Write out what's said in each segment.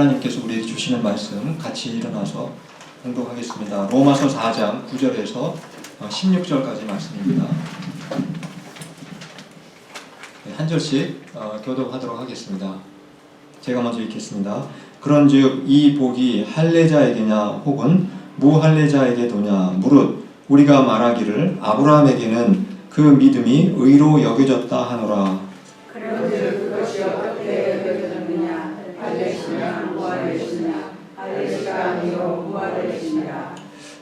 하나님께서 우리에게 주시는 말씀 같이 일어나서 공독하겠습니다. 로마서 4장 9절에서 16절까지 말씀입니다. 네, 한 절씩 어, 교독하도록 하겠습니다. 제가 먼저 읽겠습니다. 그런즉 이 복이 할례자에게냐 혹은 무할례자에게도냐 무릇 우리가 말하기를 아브라함에게는 그 믿음이 의로 여겨졌다 하노라. 그런즉 그것이 어떻게 여겨졌느냐 할례시냐 무할례시냐 할례시가 아니요 무할례시니라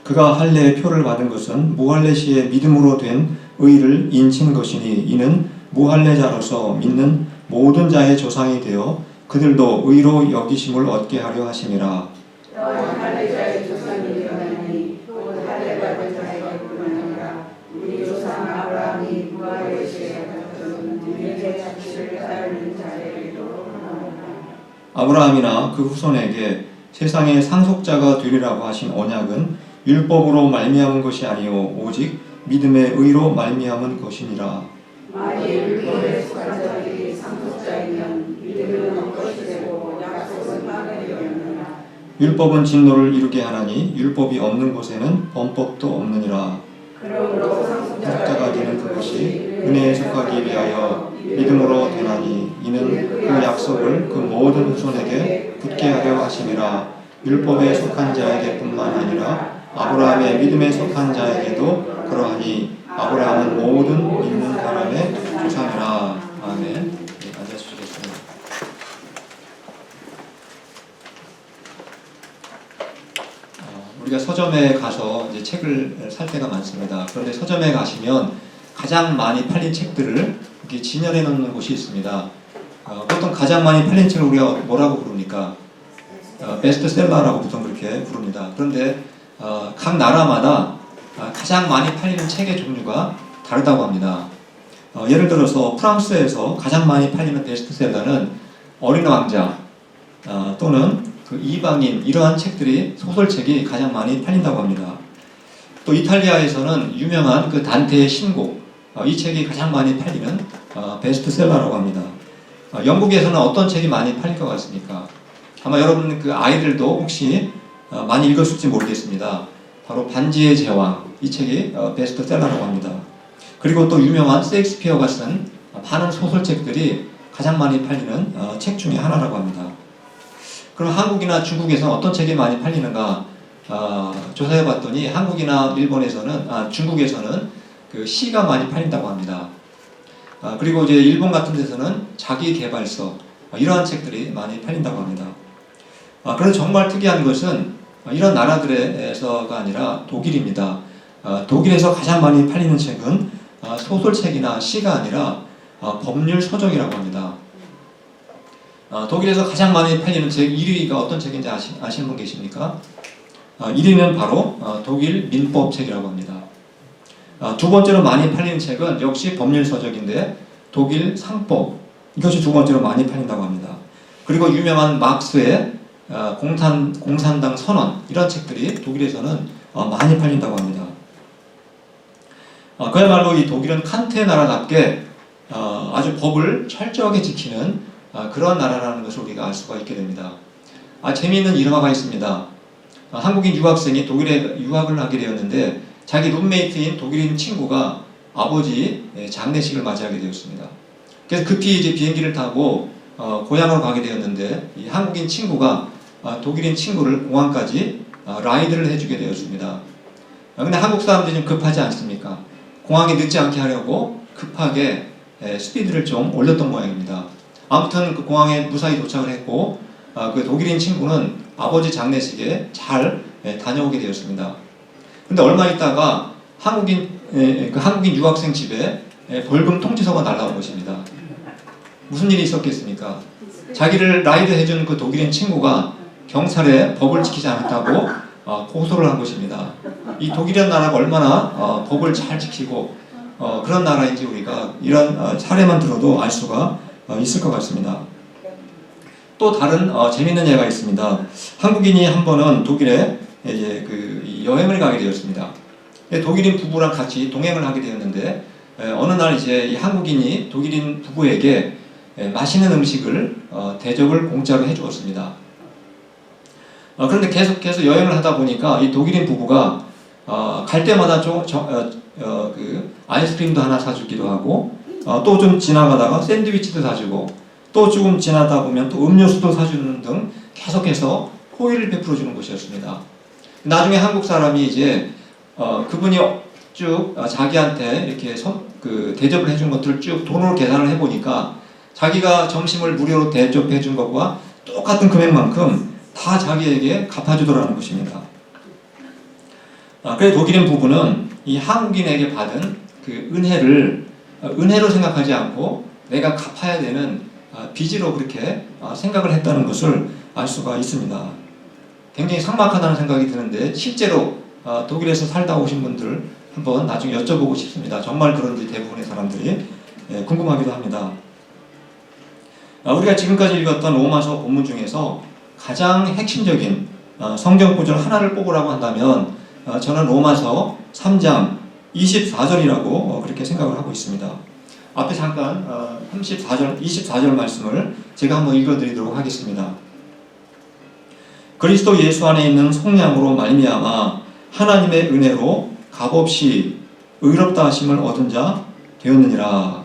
그가 할례의 표를 받은 것은 무할례시의 믿음으로 된 의를 인친 것이니 이는 무할례자로서 믿는 모든 자의 조상이 되어 그들도 의로 여기심을 얻게 하려 하심이라. 우리 조상 아브라함이 무할례시에 가졌던 이제 자취를 따르는 하노라 아브라함이나 그 후손에게 세상의 상속자가 되리라고 하신 언약은 율법으로 말미암은 것이 아니요 오직 믿음의 의로 말미암은 것이니라. 만일 율법에 속한 자들이 상속자이면 믿음은 헛것이 되고 약속은 파괴되었느니라 율법은 진노를 이루게 하나니 율법이 없는 곳에는 범법도 없느니라. 그러므로 상속자가 되는 그것이 은혜에 속하기 위하여 믿음으로 되나니 이는 그 약속을 그 모든 후손에게 붙게 하려 하심이라. 율법에 속한 자에게뿐만 아니라 아브라함의 믿음에 속한 자에게도 그러하니 아브라함은 모든 믿는 사람의 조상이라. 아멘. 네, 앉아주시겠습니다. 어, 우리가 서점에 가서 이제 책을 살 때가 많습니다. 그런데 서점에 가시면 가장 많이 팔린 책들을 이렇게 진열해 놓는 곳이 있습니다. 어, 보통 가장 많이 팔린 책을 우리가 뭐라고 부릅니까? 어, 베스트셀러라고 보통 그렇게 부릅니다. 그런데 어, 각 나라마다 어, 가장 많이 팔리는 책의 종류가 다르다고 합니다. 어, 예를 들어서 프랑스에서 가장 많이 팔리는 베스트셀러는 어린 왕자 어, 또는 그 이방인 이러한 책들이 소설책이 가장 많이 팔린다고 합니다. 또 이탈리아에서는 유명한 그 단테의 신곡 어, 이 책이 가장 많이 팔리는 어, 베스트셀러라고 합니다. 어, 영국에서는 어떤 책이 많이 팔릴 것 같습니까? 아마 여러분 그 아이들도 혹시 어, 많이 읽었을지 모르겠습니다. 바로 반지의 제왕 이 책이 어, 베스트셀러라고 합니다. 그리고 또 유명한 셰익스피어가 쓴 많은 소설책들이 가장 많이 팔리는 어, 책 중에 하나라고 합니다. 그럼 한국이나 중국에서는 어떤 책이 많이 팔리는가 어, 조사해 봤더니 한국이나 일본에서는 아, 중국에서는 그 시가 많이 팔린다고 합니다. 아, 그리고 이제 일본 같은 데서는 자기 개발서 아, 이러한 책들이 많이 팔린다고 합니다. 아, 그런데 정말 특이한 것은 아, 이런 나라들에서가 아니라 독일입니다. 아, 독일에서 가장 많이 팔리는 책은 아, 소설책이나 시가 아니라 아, 법률 서적이라고 합니다. 아, 독일에서 가장 많이 팔리는 책 1위가 어떤 책인지 아시, 아시는 분 계십니까? 아, 1위는 바로 어, 독일 민법 책이라고 합니다. 아, 두 번째로 많이 팔리는 책은 역시 법률 서적인데 독일 상법 이것이 두 번째로 많이 팔린다고 합니다. 그리고 유명한 막스의 어, 공산, 공산당 선언 이런 책들이 독일에서는 어, 많이 팔린다고 합니다. 어, 그야말로 이 독일은 칸트의 나라답게 어, 아주 법을 철저하게 지키는 아, 그런 나라라는 것을 우리가 알 수가 있게 됩니다. 아, 재미있는 일화가 있습니다. 아, 한국인 유학생이 독일에 유학을 하게 되었는데 자기 룸메이트인 독일인 친구가 아버지 예, 장례식을 맞이하게 되었습니다. 그래서 급히 이제 비행기를 타고 어, 고향으로 가게 되었는데 이 한국인 친구가 아, 독일인 친구를 공항까지 아, 라이드를 해주게 되었습니다. 아, 근데 한국 사람들이 좀 급하지 않습니까? 공항에 늦지 않게 하려고 급하게 예, 스피드를 좀 올렸던 모양입니다. 아무튼 그 공항에 무사히 도착을 했고 아, 그 독일인 친구는 아버지 장례식에 잘 예, 다녀오게 되었습니다. 근데 얼마 있다가 한국인 예, 그 한국인 유학생 집에 예, 벌금 통지서가 날라온 것입니다. 무슨 일이 있었겠습니까? 자기를 라이드 해준 그 독일인 친구가 경찰에 법을 지키지 않았다고 어, 고소를 한 것입니다. 이 독일이라는 나라가 얼마나 어, 법을 잘 지키고 어, 그런 나라인지 우리가 이런 어, 사례만 들어도 알 수가 어, 있을 것 같습니다. 또 다른 어, 재밌는 예가 있습니다. 한국인이 한 번은 독일에 이제 그 여행을 가게 되었습니다. 예, 독일인 부부랑 같이 동행을 하게 되었는데 에, 어느 날 이제 이 한국인이 독일인 부부에게 에, 맛있는 음식을 어, 대접을 공짜로 해주었습니다. 어, 그런데 계속해서 여행을 하다 보니까 이 독일인 부부가 어, 갈 때마다 좀 그 아이스크림도 하나 사주기도 하고 어, 또좀 지나가다가 샌드위치도 사주고 또 조금 지나다 보면 또 음료수도 사주는 등 계속해서 호의를 베풀어 주는 곳이었습니다. 나중에 한국 사람이 이제 어, 그분이 쭉 어, 자기한테 이렇게 선, 그 대접을 해준 것들을 쭉 돈으로 계산을 해보니까 자기가 점심을 무료로 대접해 준 것과 똑같은 금액만큼 다 자기에게 갚아주더라는 것입니다. 아, 그래서 독일인 부부는 이 한국인에게 받은 그 은혜를 어, 은혜로 생각하지 않고 내가 갚아야 되는 아, 빚으로 그렇게 아, 생각을 했다는 것을 알 수가 있습니다. 굉장히 삭막하다는 생각이 드는데 실제로 아, 독일에서 살다 오신 분들 한번 나중에 여쭤보고 싶습니다. 정말 그런지 대부분의 사람들이 예, 궁금하기도 합니다. 아, 우리가 지금까지 읽었던 로마서 본문 중에서 가장 핵심적인 어, 성경 구절 하나를 뽑으라고 한다면 어, 저는 로마서 3장 24절이라고 어, 그렇게 생각을 하고 있습니다. 앞에 잠깐 어, 34절, 24절 말씀을 제가 한번 읽어드리도록 하겠습니다. 그리스도 예수 안에 있는 속량으로 말미암아 하나님의 은혜로 값없이 의롭다 하심을 얻은 자 되었느니라.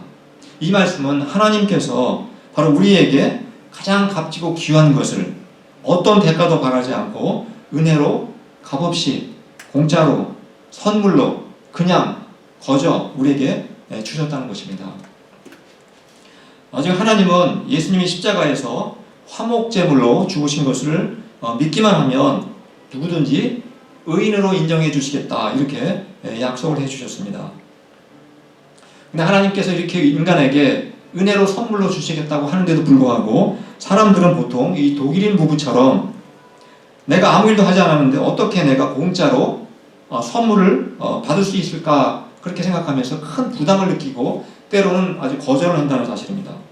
이 말씀은 하나님께서 바로 우리에게 가장 값지고 귀한 것을 어떤 대가도 바라지 않고 은혜로 값없이 공짜로 선물로 그냥 거저 우리에게 예, 주셨다는 것입니다. 아직 하나님은 예수님이 십자가에서 화목제물로 죽으신 것을 어, 믿기만 하면 누구든지 의인으로 인정해 주시겠다 이렇게 예, 약속을 해 주셨습니다. 근데 하나님께서 이렇게 인간에게 은혜로 선물로 주시겠다고 하는데도 불구하고 사람들은 보통 이 독일인 부부처럼 내가 아무 일도 하지 않았는데 어떻게 내가 공짜로 어, 선물을 어, 받을 수 있을까 그렇게 생각하면서 큰 부담을 느끼고 때로는 아주 거절을 한다는 사실입니다.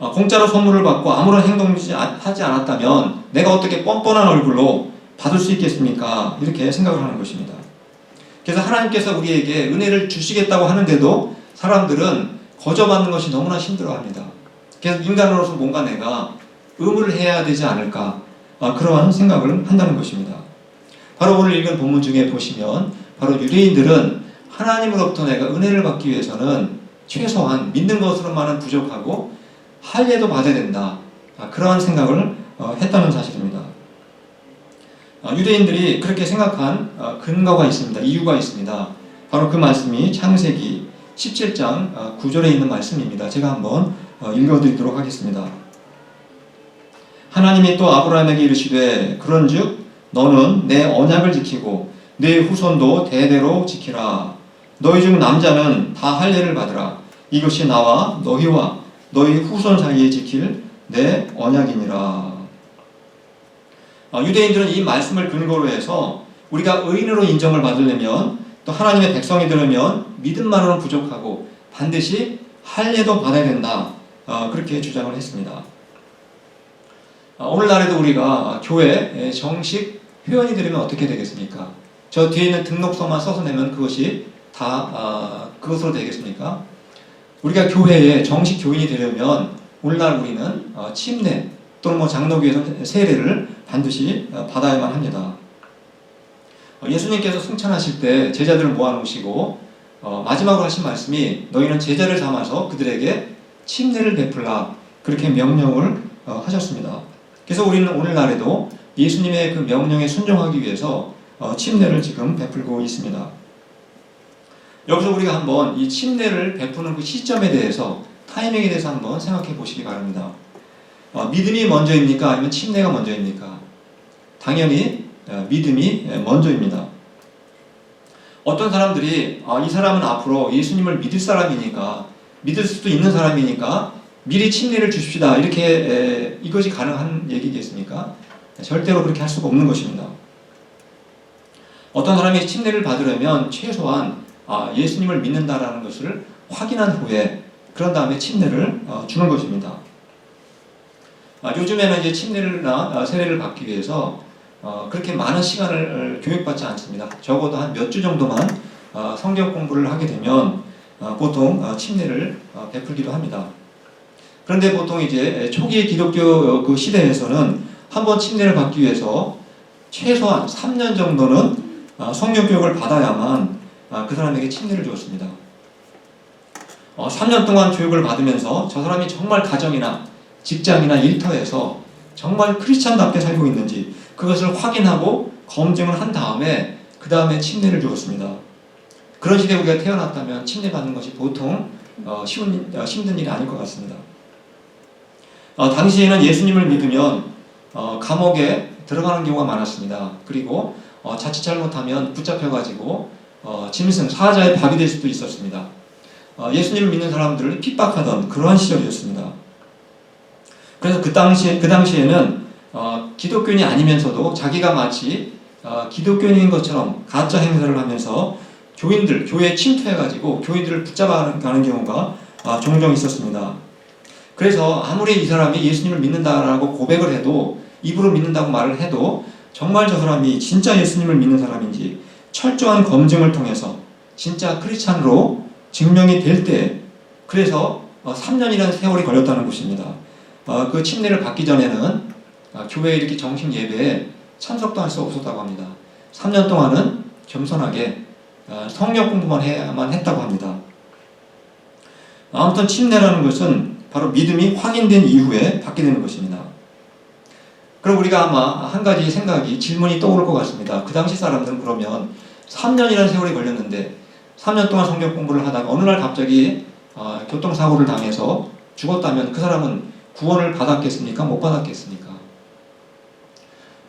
어, 공짜로 선물을 받고 아무런 행동을 하지 않았다면 내가 어떻게 뻔뻔한 얼굴로 받을 수 있겠습니까? 이렇게 생각을 하는 것입니다. 그래서 하나님께서 우리에게 은혜를 주시겠다고 하는데도 사람들은 거저 받는 것이 너무나 힘들어합니다. 그래서 인간으로서 뭔가 내가 의무를 해야 되지 않을까 아, 그러한 생각을 한다는 것입니다. 바로 오늘 읽은 본문 중에 보시면 바로 유대인들은 하나님으로부터 내가 은혜를 받기 위해서는 최소한 믿는 것으로만은 부족하고 할례도 받아야 된다. 아, 그러한 생각을 어, 했다는 사실입니다. 아, 유대인들이 그렇게 생각한 어, 근거가 있습니다. 이유가 있습니다. 바로 그 말씀이 창세기 17장 어, 9절에 있는 말씀입니다. 제가 한번 어, 읽어드리도록 하겠습니다. 하나님이 또 아브라함에게 이르시되 그런즉 너는 내 언약을 지키고 내 후손도 대대로 지키라. 너희 중 남자는 다 할례를 받으라. 이것이 나와 너희와 너희 후손 사이에 지킬 내 언약이니라. 아, 유대인들은 이 말씀을 근거로 해서 우리가 의인으로 인정을 받으려면 또 하나님의 백성이 되려면 믿음만으로는 부족하고 반드시 할례도 받아야 된다. 어, 그렇게 주장을 했습니다. 아, 오늘날에도 우리가 교회 정식 회원이 되려면 어떻게 되겠습니까? 저 뒤에 있는 등록서만 써서 내면 그것이 다 아, 그것으로 되겠습니까? 우리가 교회에 정식 교인이 되려면 오늘날 우리는 어, 침례 또는 뭐 장로교에서 세례를 반드시 어, 받아야만 합니다. 어, 예수님께서 승천하실 때 제자들을 모아놓으시고 어, 마지막으로 하신 말씀이 너희는 제자를 삼아서 그들에게 침례를 베풀라 그렇게 명령을 어, 하셨습니다. 그래서 우리는 오늘날에도 예수님의 그 명령에 순종하기 위해서 어, 침례를 지금 베풀고 있습니다. 여기서 우리가 한번 이 침례를 베푸는 그 시점에 대해서 타이밍에 대해서 한번 생각해 보시기 바랍니다. 어, 믿음이 먼저입니까? 아니면 침례가 먼저입니까? 당연히 어, 믿음이 먼저입니다. 어떤 사람들이 아, 이 사람은 앞으로 예수님을 믿을 사람이니까 믿을 수도 있는 사람이니까 미리 침례를 주십시다 이렇게 에, 이것이 가능한 얘기겠습니까? 절대로 그렇게 할 수가 없는 것입니다. 어떤 사람이 침례를 받으려면 최소한 아, 예수님을 믿는다라는 것을 확인한 후에 그런 다음에 침례를 어, 주는 것입니다. 아, 요즘에는 이제 침례나 아, 세례를 받기 위해서 어, 그렇게 많은 시간을 어, 교육받지 않습니다. 적어도 한 몇 주 정도만 어, 성경 공부를 하게 되면 어, 보통 어, 침례를 어, 베풀기도 합니다. 그런데 보통 이제 초기 기독교 그 시대에서는 한 번 침례를 받기 위해서 최소한 3년 정도는 아, 성경 교육을 받아야만 아, 그 사람에게 침례를 주었습니다. 어, 3년 동안 교육을 받으면서 저 사람이 정말 가정이나 직장이나 일터에서 정말 크리스찬답게 살고 있는지 그것을 확인하고 검증을 한 다음에 그 다음에 침례를 주었습니다. 그런 시대에 우리가 태어났다면 침례 받는 것이 보통 어, 쉬운 어, 힘든 일이 아닐 것 같습니다. 어, 당시에는 예수님을 믿으면 어, 감옥에 들어가는 경우가 많았습니다. 그리고 어, 자칫 잘못하면 붙잡혀가지고 어, 짐승 사자의 밥이 될 수도 있었습니다. 어, 예수님을 믿는 사람들을 핍박하던 그러한 시절이었습니다. 그래서 그 당시 그 당시에는 어, 기독교인이 아니면서도 자기가 마치 어, 기독교인인 것처럼 가짜 행세를 하면서 교인들 교회에 침투해가지고 교인들을 붙잡아가는 경우가 아, 종종 있었습니다. 그래서 아무리 이 사람이 예수님을 믿는다라고 고백을 해도 입으로 믿는다고 말을 해도 정말 저 사람이 진짜 예수님을 믿는 사람인지 철저한 검증을 통해서 진짜 크리스찬으로 증명이 될 때 그래서 어, 3년이라는 세월이 걸렸다는 것입니다. 어, 그 침례를 받기 전에는 아, 교회에 이렇게 정식 예배에 참석도 할 수 없었다고 합니다. 3년 동안은 겸손하게 어, 성경 공부만 해야만 했다고 합니다. 아무튼 침례라는 것은 바로 믿음이 확인된 이후에 받게 되는 것입니다. 그럼 우리가 아마 한 가지 생각이 질문이 떠오를 것 같습니다. 그 당시 사람들은 그러면 3년이라는 세월이 걸렸는데 3년 동안 성경 공부를 하다가 어느 날 갑자기 어, 교통사고를 당해서 죽었다면 그 사람은 구원을 받았겠습니까? 못 받았겠습니까?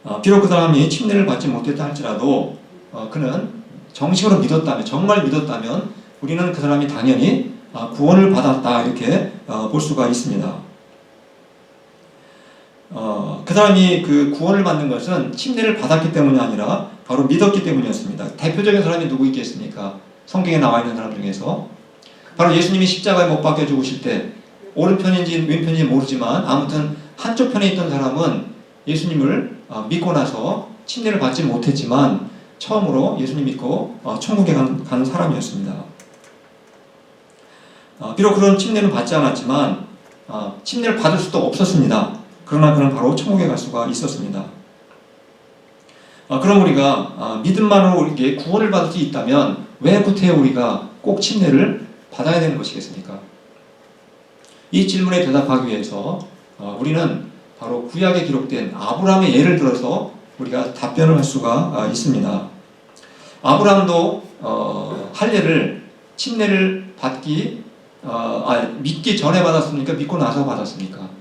어, 비록 그 사람이 침례를 받지 못했다 할지라도 어, 그는 정식으로 믿었다면 정말 믿었다면 우리는 그 사람이 당연히 아, 구원을 받았다 이렇게 어, 볼 수가 있습니다. 어, 그 사람이 그 구원을 받는 것은 침례를 받았기 때문이 아니라 바로 믿었기 때문이었습니다. 대표적인 사람이 누구 있겠습니까? 성경에 나와 있는 사람 중에서 바로 예수님이 십자가에 못 박혀 죽으실 때 오른편인지 왼편인지 모르지만 아무튼 한쪽 편에 있던 사람은 예수님을 어, 믿고 나서 침례를 받지 못했지만 처음으로 예수님 믿고 어, 천국에 간, 가는 사람이었습니다. 어, 비록 그런 침례는 받지 않았지만 어, 침례를 받을 수도 없었습니다. 그러나 그는 바로 천국에 갈 수가 있었습니다. 어, 그럼 우리가 어, 믿음만으로 우리에게 구원을 받을 수 있다면 왜 구태여 우리가 꼭 침례를 받아야 되는 것이겠습니까? 이 질문에 대답하기 위해서 어, 우리는 바로 구약에 기록된 아브라함의 예를 들어서 우리가 답변을 할 수가 아, 있습니다. 아브라함도 어, 할례를 침례를 받기 어, 아, 믿기 전에 받았습니까? 믿고 나서 받았습니까?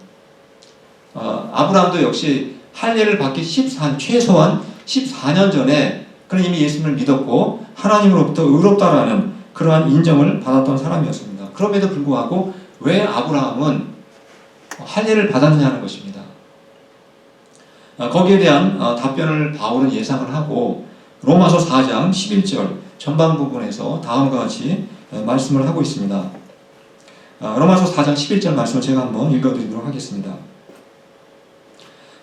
어, 아브라함도 역시 할례를 받기 14, 최소한 14년 전에 그는 이미 예수님을 믿었고 하나님으로부터 의롭다라는 그러한 인정을 받았던 사람이었습니다. 그럼에도 불구하고 왜 아브라함은 할례를 받았느냐 하는 것입니다. 어, 거기에 대한 어, 답변을 바울은 예상을 하고 로마서 4장 11절 전반 부분에서 다음과 같이 어, 말씀을 하고 있습니다. 어, 로마서 4장 11절 말씀을 제가 한번 읽어드리도록 하겠습니다.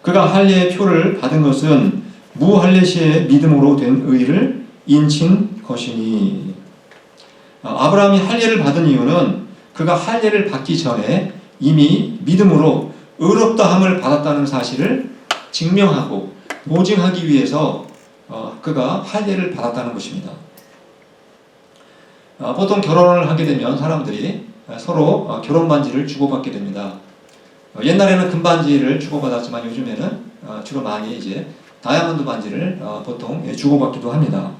그가 할례의 표를 받은 것은 무할례시의 믿음으로 된 의를 인친 것이니 어, 아브라함이 할례를 받은 이유는 그가 할례를 받기 전에 이미 믿음으로 의롭다함을 받았다는 사실을 증명하고 보증하기 위해서 어, 그가 할례를 받았다는 것입니다. 어, 보통 결혼을 하게 되면 사람들이 서로 어, 결혼 반지를 주고받게 됩니다. 어, 옛날에는 금반지를 주고받았지만 요즘에는 어, 주로 많이 이제 다이아몬드 반지를 어, 보통 예, 주고받기도 합니다.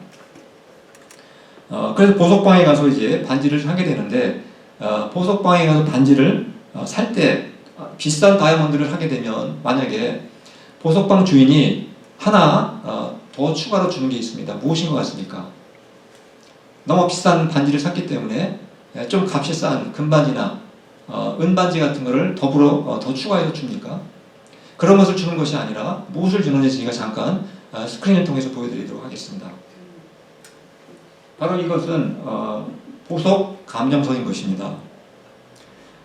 어, 그래서 보석방에 가서 이제 반지를 하게 되는데 어, 보석방에 가서 반지를 어, 살때 비싼 다이아몬드를 하게 되면 만약에 보석방 주인이 하나 어, 더 추가로 주는 게 있습니다. 무엇인 것 같습니까? 너무 비싼 반지를 샀기 때문에 예, 좀 값이 싼 금반지나 어, 은반지 같은 거를 더불어 어, 더 추가해서 줍니까? 그런 것을 주는 것이 아니라 무엇을 주는지 제가 잠깐 어, 스크린을 통해서 보여드리도록 하겠습니다. 바로 이것은 어, 보석 감정서인 것입니다.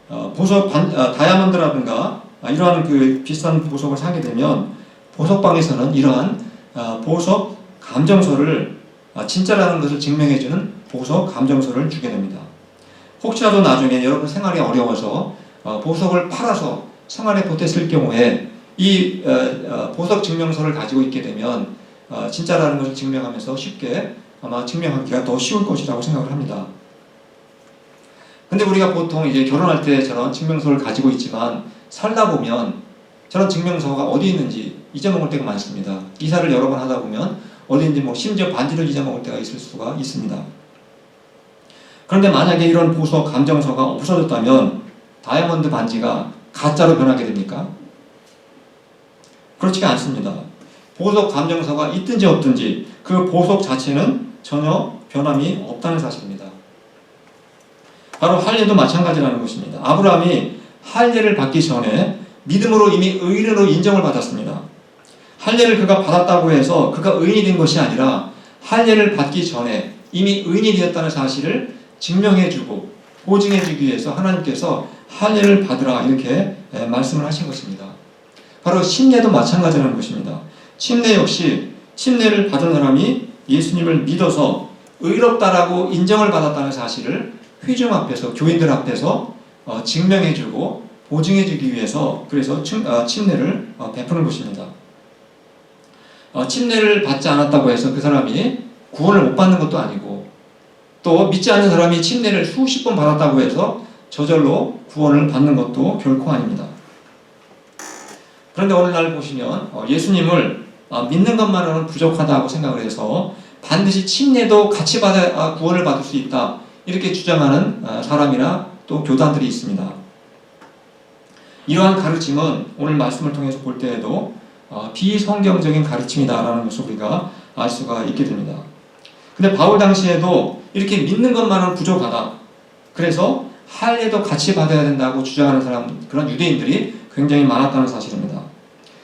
어, 보석 반, 아, 다이아몬드라든가 아, 이러한 그 비싼 보석을 사게 되면 보석방에서는 이러한 아, 보석 감정서를 아, 진짜라는 것을 증명해주는 보석 감정서를 주게 됩니다. 혹시라도 나중에 여러분 생활이 어려워서 어, 보석을 팔아서 생활에 쓸 경우에 이 어, 어, 보석 증명서를 가지고 있게 되면 어, 진짜라는 것을 증명하면서 쉽게 아마 증명하기가 더 쉬울 것이라고 생각을 합니다. 근데 우리가 보통 이제 결혼할 때 저런 증명서를 가지고 있지만 살다 보면 저런 증명서가 어디 있는지 잊어먹을 때가 많습니다. 이사를 여러 번 하다 보면 어디인지 뭐 심지어 반지를 잊어먹을 때가 있을 수가 있습니다. 그런데 만약에 이런 보석 감정서가 없어졌다면 다이아몬드 반지가 가짜로 변하게 됩니까? 그렇지가 않습니다. 보석 감정서가 있든지 없든지 그 보석 자체는 전혀 변함이 없다는 사실입니다. 바로 할례도 마찬가지라는 것입니다. 아브라함이 할례를 받기 전에 믿음으로 이미 의인으로 인정을 받았습니다. 할례를 그가 받았다고 해서 그가 의인이 된 것이 아니라 할례를 받기 전에 이미 의인이 되었다는 사실을 증명해주고 보증해주기 위해서 하나님께서 할례를 받으라 이렇게 에, 말씀을 하신 것입니다. 바로 침례도 마찬가지라는 것입니다. 침례 역시 침례를 받은 사람이 예수님을 믿어서 의롭다라고 인정을 받았다는 사실을 회중 앞에서 교인들 앞에서 어, 증명해주고 보증해주기 위해서 그래서 침, 어, 침례를 어, 베푸는 것입니다. 어, 침례를 받지 않았다고 해서 그 사람이 구원을 못 받는 것도 아니고 또 믿지 않는 사람이 침례를 수십 번 받았다고 해서 저절로 구원을 받는 것도 결코 아닙니다. 그런데 오늘날 보시면 어, 예수님을 어, 믿는 것만으로는 부족하다고 생각을 해서 반드시 침례도 같이 받아 아, 구원을 받을 수 있다 이렇게 주장하는 어, 사람이나 또 교단들이 있습니다. 이러한 가르침은 오늘 말씀을 통해서 볼 때에도 어, 비성경적인 가르침이다라는 것을 우리가 알 수가 있게 됩니다. 근데 바울 당시에도 이렇게 믿는 것만은 부족하다. 그래서 할례도 같이 받아야 된다고 주장하는 사람 그런 유대인들이 굉장히 많았다는 사실입니다.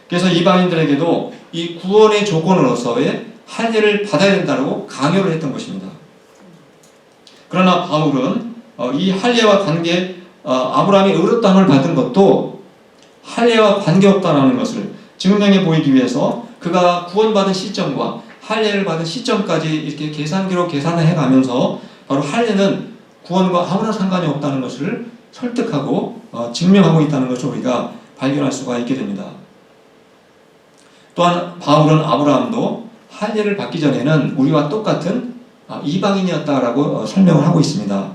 그래서 이방인들에게도 이 구원의 조건으로서의 할례를 받아야 된다고 강요를 했던 것입니다. 그러나 바울은 어, 이 할례와 관계 어, 아브라함이 의롭다함을 받은 것도 할례와 관계없다라는 것을 증명해 보이기 위해서 그가 구원받은 시점과 할례를 받은 시점까지 이렇게 계산기로 계산을 해가면서 바로 할례는 구원과 아무런 상관이 없다는 것을 설득하고 어, 증명하고 있다는 것을 우리가 발견할 수가 있게 됩니다. 또한 바울은 아브라함도 할례를 받기 전에는 우리와 똑같은 아, 이방인이었다라고 어, 설명을 하고 있습니다.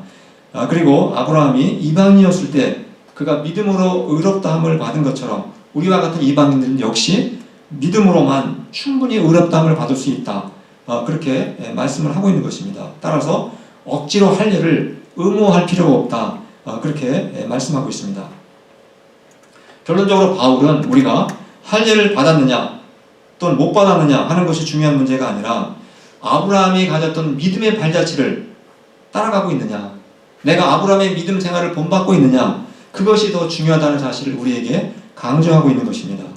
아, 그리고 아브라함이 이방인이었을 때 그가 믿음으로 의롭다함을 받은 것처럼 우리와 같은 이방인들은 역시 믿음으로만 충분히 의롭다함을 받을 수 있다. 어, 그렇게 예, 말씀을 하고 있는 것입니다. 따라서 억지로 할례를 의무할 필요가 없다. 어, 그렇게 예, 말씀하고 있습니다. 결론적으로 바울은 우리가 할례를 받았느냐 또는 못 받았느냐 하는 것이 중요한 문제가 아니라 아브라함이 가졌던 믿음의 발자취를 따라가고 있느냐 내가 아브라함의 믿음 생활을 본받고 있느냐 그것이 더 중요하다는 사실을 우리에게 강조하고 있는 것입니다.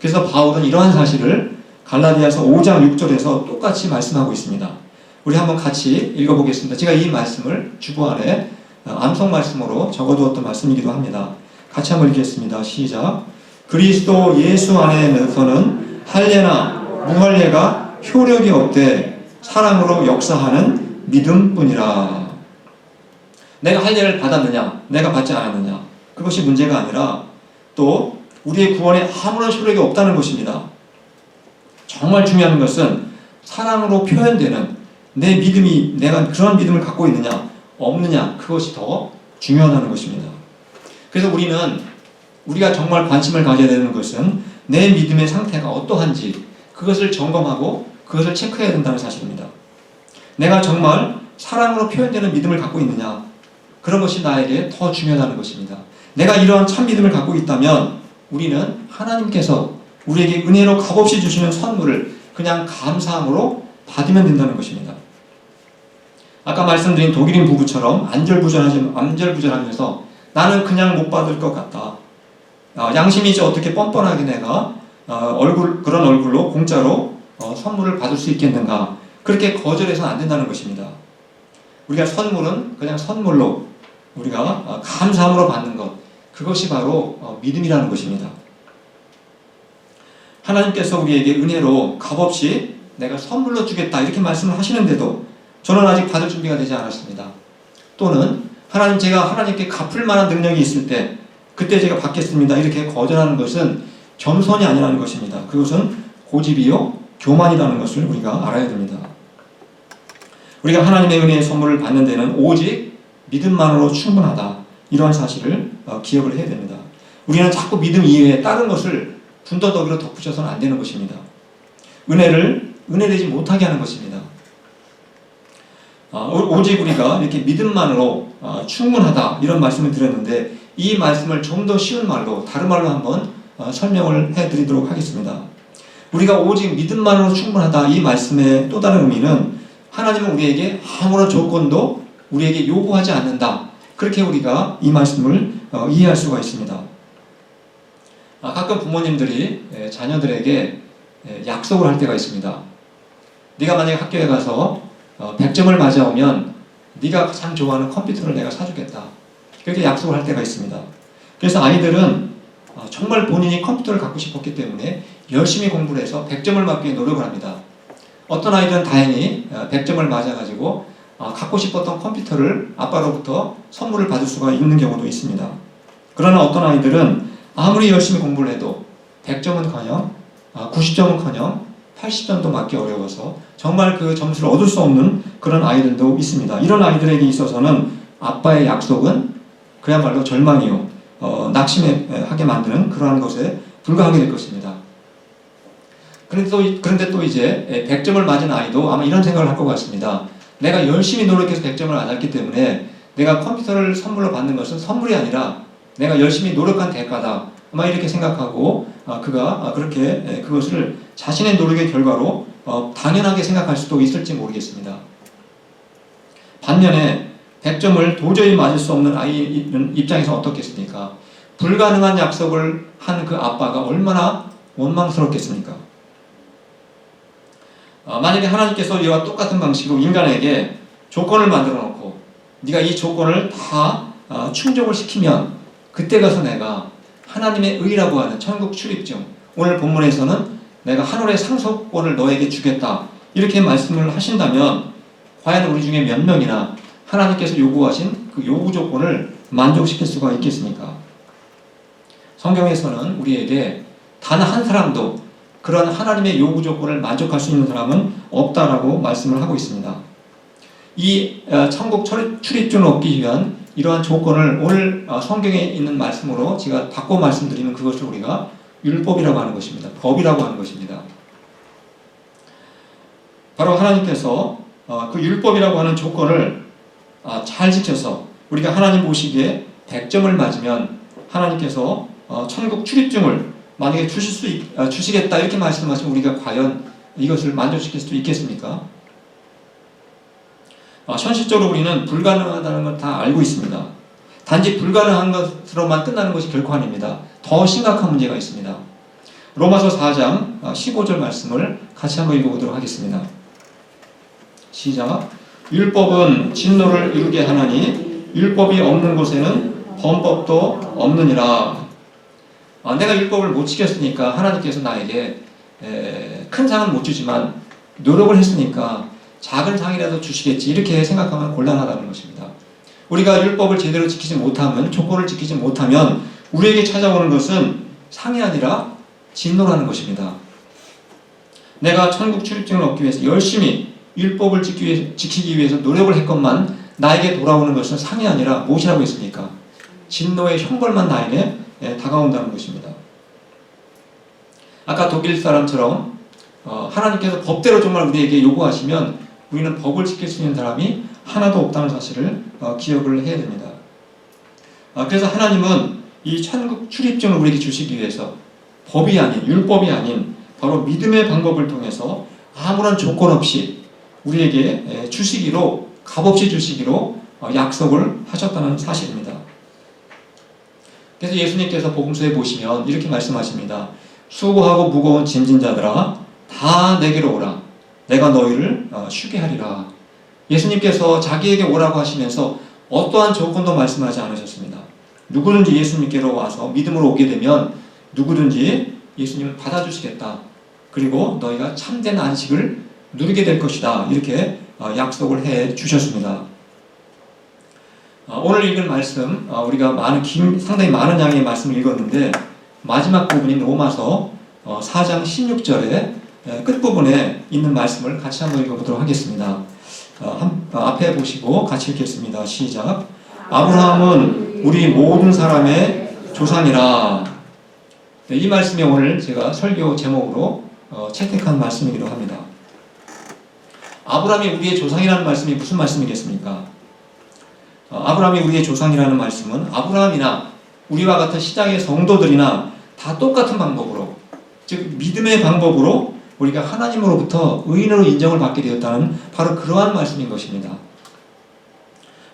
그래서 바울은 이러한 사실을 갈라디아서 5장 6절에서 똑같이 말씀하고 있습니다. 우리 한번 같이 읽어보겠습니다. 제가 이 말씀을 주보 안에 어, 암송 말씀으로 적어두었던 말씀이기도 합니다. 같이 한번 읽겠습니다. 시작. 그리스도 예수 안에서는 할례나 무할례가 효력이 없되 사랑으로 역사하는 믿음뿐이라. 내가 할례를 받았느냐, 내가 받지 않았느냐, 그것이 문제가 아니라 또 우리의 구원에 아무런 효력이 없다는 것입니다. 정말 중요한 것은 사랑으로 표현되는 내 믿음이 내가 그런 믿음을 갖고 있느냐 없느냐 그것이 더 중요하다는 것입니다. 그래서 우리는 우리가 정말 관심을 가져야 되는 것은 내 믿음의 상태가 어떠한지 그것을 점검하고 그것을 체크해야 된다는 사실입니다. 내가 정말 사랑으로 표현되는 믿음을 갖고 있느냐 그런 것이 나에게 더 중요하다는 것입니다. 내가 이러한 참 믿음을 갖고 있다면 우리는 하나님께서 우리에게 은혜로 값없이 주시는 선물을 그냥 감사함으로 받으면 된다는 것입니다. 아까 말씀드린 독일인 부부처럼 안절부절하면서 나는 그냥 못 받을 것 같다. 아, 양심이 이제 어떻게 뻔뻔하게 내가 어, 얼굴 그런 얼굴로 공짜로 어, 선물을 받을 수 있겠는가? 그렇게 거절해서는 안 된다는 것입니다. 우리가 선물은 그냥 선물로 우리가 어, 감사함으로 받는 것 그것이 바로 어, 믿음이라는 것입니다. 하나님께서 우리에게 은혜로 값없이 내가 선물로 주겠다 이렇게 말씀을 하시는데도 저는 아직 받을 준비가 되지 않았습니다. 또는 하나님 제가 하나님께 갚을 만한 능력이 있을 때 그때 제가 받겠습니다 이렇게 거절하는 것은 겸손이 아니라는 것입니다. 그것은 고집이요 교만이라는 것을 우리가 알아야 됩니다. 우리가 하나님의 은혜의 선물을 받는 데는 오직 믿음만으로 충분하다. 이러한 사실을 어, 기억을 해야 됩니다. 우리는 자꾸 믿음 이외에 다른 것을 군더더기로 덧붙여서는 안 되는 것입니다. 은혜를 은혜되지 못하게 하는 것입니다. 어, 오- 오직 우리가 이렇게 믿음만으로 어, 충분하다 이런 말씀을 드렸는데 이 말씀을 좀 더 쉬운 말로 다른 말로 한번 어, 설명을 해드리도록 하겠습니다. 우리가 오직 믿음만으로 충분하다 이 말씀의 또 다른 의미는 하나님은 우리에게 아무런 조건도 우리에게 요구하지 않는다. 그렇게 우리가 이 말씀을 어, 이해할 수가 있습니다. 아, 가끔 부모님들이 에, 자녀들에게 에, 약속을 할 때가 있습니다. 네가 만약에 학교에 가서 어, 100점을 맞아오면 네가 가장 좋아하는 컴퓨터를 내가 사주겠다. 그렇게 약속을 할 때가 있습니다. 그래서 아이들은 어, 정말 본인이 컴퓨터를 갖고 싶었기 때문에 열심히 공부를 해서 100점을 맞기 위해 노력을 합니다. 어떤 아이들은 다행히 어, 100점을 맞아가지고 어, 갖고 싶었던 컴퓨터를 아빠로부터 선물을 받을 수가 있는 경우도 있습니다. 그러나 어떤 아이들은 아무리 열심히 공부를 해도 100점은 커녕 90점은 커녕 80점도 맞기 어려워서 정말 그 점수를 얻을 수 없는 그런 아이들도 있습니다. 이런 아이들에게 있어서는 아빠의 약속은 그야말로 절망이요, 어, 낙심하게 만드는 그러한 것에 불과하게 될 것입니다. 그런데 또, 그런데 또 이제 100점을 맞은 아이도 아마 이런 생각을 할 것 같습니다. 내가 열심히 노력해서 100점을 맞았기 때문에 내가 컴퓨터를 선물로 받는 것은 선물이 아니라 내가 열심히 노력한 대가다. 아마 이렇게 생각하고 아, 그가 아, 그렇게 에, 그것을 자신의 노력의 결과로 어, 당연하게 생각할 수도 있을지 모르겠습니다. 반면에 100점을 도저히 맞을 수 없는 아이 입장에서 어떻겠습니까? 불가능한 약속을 한 그 아빠가 얼마나 원망스럽겠습니까? 어, 만약에 하나님께서 이와 똑같은 방식으로 인간에게 조건을 만들어 놓고 네가 이 조건을 다 어, 충족을 시키면 그때 가서 내가 하나님의 의라고 하는 천국 출입증 오늘 본문에서는 내가 하늘의 상속권을 너에게 주겠다 이렇게 말씀을 하신다면 과연 우리 중에 몇 명이나 하나님께서 요구하신 그 요구 조건을 만족시킬 수가 있겠습니까? 성경에서는 우리에게 단 한 사람도 그런 하나님의 요구 조건을 만족할 수 있는 사람은 없다라고 말씀을 하고 있습니다. 이 어, 천국 출입증을 얻기 위한 이러한 조건을 오늘 어, 성경에 있는 말씀으로 제가 바꿔 말씀드리면 그것을 우리가 율법이라고 하는 것입니다. 법이라고 하는 것입니다. 바로 하나님께서 어, 그 율법이라고 하는 조건을 아, 잘 지켜서 우리가 하나님 보시기에 100점을 맞으면 하나님께서 어, 천국 출입증을 만약에 주실 수 있, 아, 주시겠다 이렇게 말씀하시면 우리가 과연 이것을 만족시킬 수 있겠습니까? 아, 현실적으로 우리는 불가능하다는 걸 다 알고 있습니다. 단지 불가능한 것으로만 끝나는 것이 결코 아닙니다. 더 심각한 문제가 있습니다. 로마서 4장 15절 말씀을 같이 한번 읽어보도록 하겠습니다. 시작. 율법은 진노를 이루게 하나니 율법이 없는 곳에는 범법도 없느니라. 아, 내가 율법을 못 지켰으니까 하나님께서 나에게 에, 큰 상은 못 주지만 노력을 했으니까 작은 상이라도 주시겠지 이렇게 생각하면 곤란하다는 것입니다. 우리가 율법을 제대로 지키지 못하면 조건을 지키지 못하면 우리에게 찾아오는 것은 상이 아니라 진노라는 것입니다. 내가 천국 출입증을 얻기 위해서 열심히 율법을 지키기 위해서 노력을 했건만 나에게 돌아오는 것은 상이 아니라 무엇이라고 했습니까? 진노의 형벌만 나에게 예, 다가온다는 것입니다. 아까 독일 사람처럼 어, 하나님께서 법대로 정말 우리에게 요구하시면 우리는 법을 지킬 수 있는 사람이 하나도 없다는 사실을 어, 기억을 해야 됩니다. 아, 그래서 하나님은 이 천국 출입증을 우리에게 주시기 위해서 법이 아닌 율법이 아닌 바로 믿음의 방법을 통해서 아무런 조건 없이 우리에게 에, 주시기로 값없이 주시기로 어, 약속을 하셨다는 사실입니다. 그래서 예수님께서 복음서에 보시면 이렇게 말씀하십니다. 수고하고 무거운 짐진 자들아 다 내게로 오라. 내가 너희를 어, 쉬게 하리라. 예수님께서 자기에게 오라고 하시면서 어떠한 조건도 말씀하지 않으셨습니다. 누구든지 예수님께로 와서 믿음으로 오게 되면 누구든지 예수님을 받아주시겠다. 그리고 너희가 참된 안식을 누리게 될 것이다. 이렇게 어, 약속을 해 주셨습니다. 어, 오늘 읽은 말씀 우리가 많은 긴, 상당히 많은 양의 말씀을 읽었는데 마지막 부분인 로마서 어, 4장 16절의 끝부분에 있는 말씀을 같이 한번 읽어보도록 하겠습니다. 어, 한- 어, 앞에 보시고 같이 읽겠습니다. 시작. 아브라함은 우리 모든 사람의 조상이라. 네, 이 말씀이 오늘 제가 설교 제목으로 어, 채택한 말씀이기도 합니다. 아브라함이 우리의 조상이라는 말씀이 무슨 말씀이겠습니까? 어, 아브라함이 우리의 조상이라는 말씀은 아브라함이나 우리와 같은 시장의 성도들이나 다 똑같은 방법으로 즉 믿음의 방법으로 우리가 하나님으로부터 의인으로 인정을 받게 되었다는 바로 그러한 말씀인 것입니다.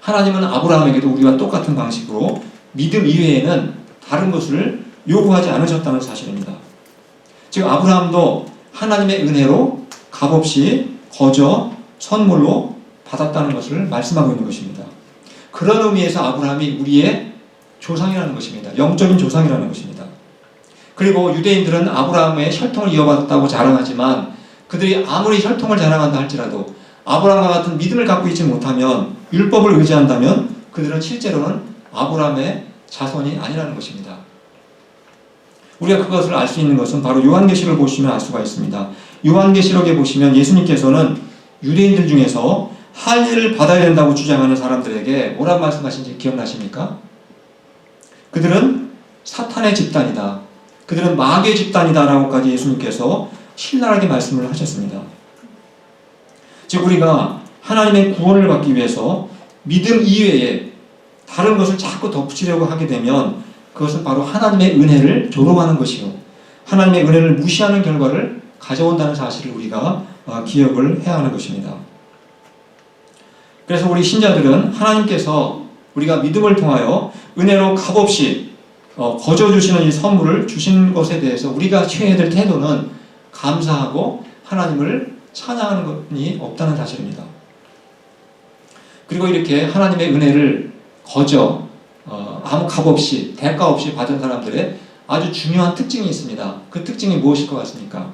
하나님은 아브라함에게도 우리와 똑같은 방식으로 믿음 이외에는 다른 것을 요구하지 않으셨다는 사실입니다. 즉 아브라함도 하나님의 은혜로 값없이 거저 선물로 받았다는 것을 말씀하고 있는 것입니다. 그런 의미에서 아브라함이 우리의 조상이라는 것입니다. 영적인 조상이라는 것입니다. 그리고 유대인들은 아브라함의 혈통을 이어받았다고 자랑하지만 그들이 아무리 혈통을 자랑한다 할지라도 아브라함과 같은 믿음을 갖고 있지 못하면 율법을 의지한다면 그들은 실제로는 아브라함의 자손이 아니라는 것입니다. 우리가 그것을 알 수 있는 것은 바로 요한계시록을 보시면 알 수가 있습니다. 요한계시록에 보시면 예수님께서는 유대인들 중에서 할례를 받아야 된다고 주장하는 사람들에게 뭐란 말씀하신지 기억나십니까? 그들은 사탄의 집단이다. 그들은 마귀의 집단이다라고까지 예수님께서 신랄하게 말씀을 하셨습니다. 즉 우리가 하나님의 구원을 받기 위해서 믿음 이외에 다른 것을 자꾸 덧붙이려고 하게 되면 그것은 바로 하나님의 은혜를 조롱하는 것이요. 하나님의 은혜를 무시하는 결과를 가져온다는 사실을 우리가 어, 기억을 해야 하는 것입니다. 그래서 우리 신자들은 하나님께서 우리가 믿음을 통하여 은혜로 값없이 어, 거저 주시는 이 선물을 주신 것에 대해서 우리가 취해야 될 태도는 감사하고 하나님을 찬양하는 것이 없다는 사실입니다. 그리고 이렇게 하나님의 은혜를 거저 어, 아무 값 없이 대가 없이 받은 사람들의 아주 중요한 특징이 있습니다. 그 특징이 무엇일 것 같습니까?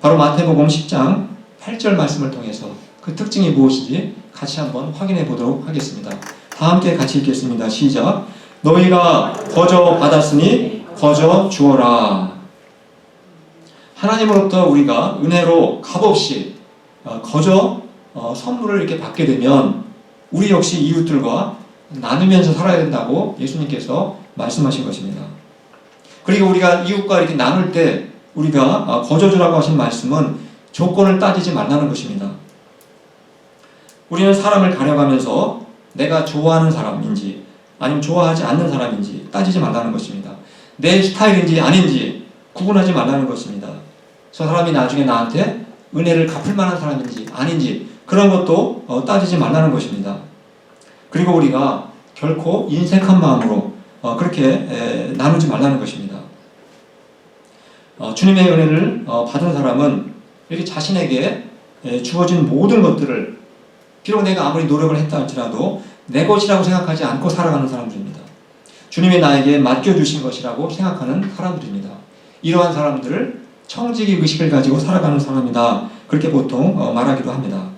바로 마태복음 10장 8절 말씀을 통해서 그 특징이 무엇인지 같이 한번 확인해 보도록 하겠습니다. 다 함께 같이 읽겠습니다. 시작. 너희가 거저 받았으니 거저 주어라. 하나님으로부터 우리가 은혜로 값없이 어, 거저 어, 선물을 이렇게 받게 되면 우리 역시 이웃들과 나누면서 살아야 된다고 예수님께서 말씀하신 것입니다. 그리고 우리가 이웃과 이렇게 나눌 때 우리가 어, 거저 주라고 하신 말씀은 조건을 따지지 말라는 것입니다. 우리는 사람을 가려가면서 내가 좋아하는 사람인지 아니면 좋아하지 않는 사람인지 따지지 말라는 것입니다. 내 스타일인지 아닌지 구분하지 말라는 것입니다. 저 사람이 나중에 나한테 은혜를 갚을 만한 사람인지 아닌지 그런 것도 어, 따지지 말라는 것입니다. 그리고 우리가 결코 인색한 마음으로 어, 그렇게 에, 나누지 말라는 것입니다. 어, 주님의 은혜를 어, 받은 사람은 이렇게 자신에게 에, 주어진 모든 것들을 비록 내가 아무리 노력을 했다 할지라도 내 것이라고 생각하지 않고 살아가는 사람들입니다. 주님이 나에게 맡겨주신 것이라고 생각하는 사람들입니다. 이러한 사람들을 청지기 의식을 가지고 살아가는 사람이다. 그렇게 보통 어, 말하기도 합니다.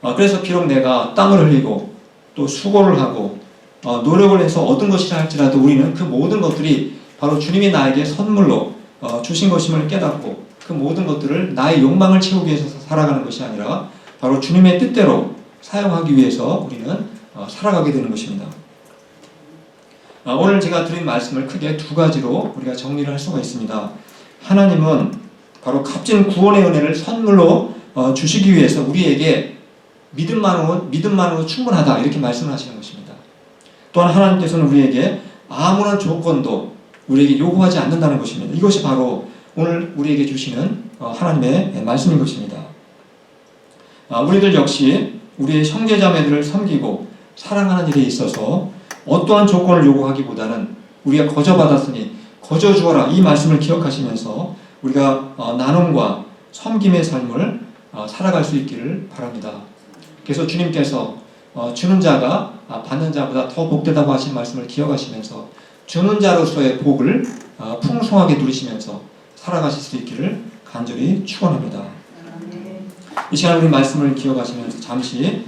어, 그래서 비록 내가 땀을 흘리고 또 수고를 하고 어, 노력을 해서 얻은 것이라 할지라도 우리는 그 모든 것들이 바로 주님이 나에게 선물로 어, 주신 것임을 깨닫고 그 모든 것들을 나의 욕망을 채우기 위해서 살아가는 것이 아니라 바로 주님의 뜻대로 사용하기 위해서 우리는 어, 살아가게 되는 것입니다. 어, 오늘 제가 드린 말씀을 크게 두 가지로 우리가 정리를 할 수가 있습니다. 하나님은 바로 값진 구원의 은혜를 선물로 어, 주시기 위해서 우리에게 믿음만으로 믿음만으로 충분하다 이렇게 말씀을 하시는 것입니다. 또한 하나님께서는 우리에게 아무런 조건도 우리에게 요구하지 않는다는 것입니다. 이것이 바로 오늘 우리에게 주시는 어, 하나님의 말씀인 것입니다. 아, 우리들 역시 우리의 형제자매들을 섬기고 사랑하는 일에 있어서 어떠한 조건을 요구하기보다는 우리가 거저 받았으니 거저 주어라 이 말씀을 기억하시면서 우리가 어, 나눔과 섬김의 삶을 어, 살아갈 수 있기를 바랍니다. 그래서 주님께서 어, 주는 자가 아, 받는 자보다 더 복되다고 하신 말씀을 기억하시면서 주는 자로서의 복을 어, 풍성하게 누리시면서 살아가실 수 있기를 간절히 축원합니다. 이 시간 우리 말씀을 기억하시면서 잠시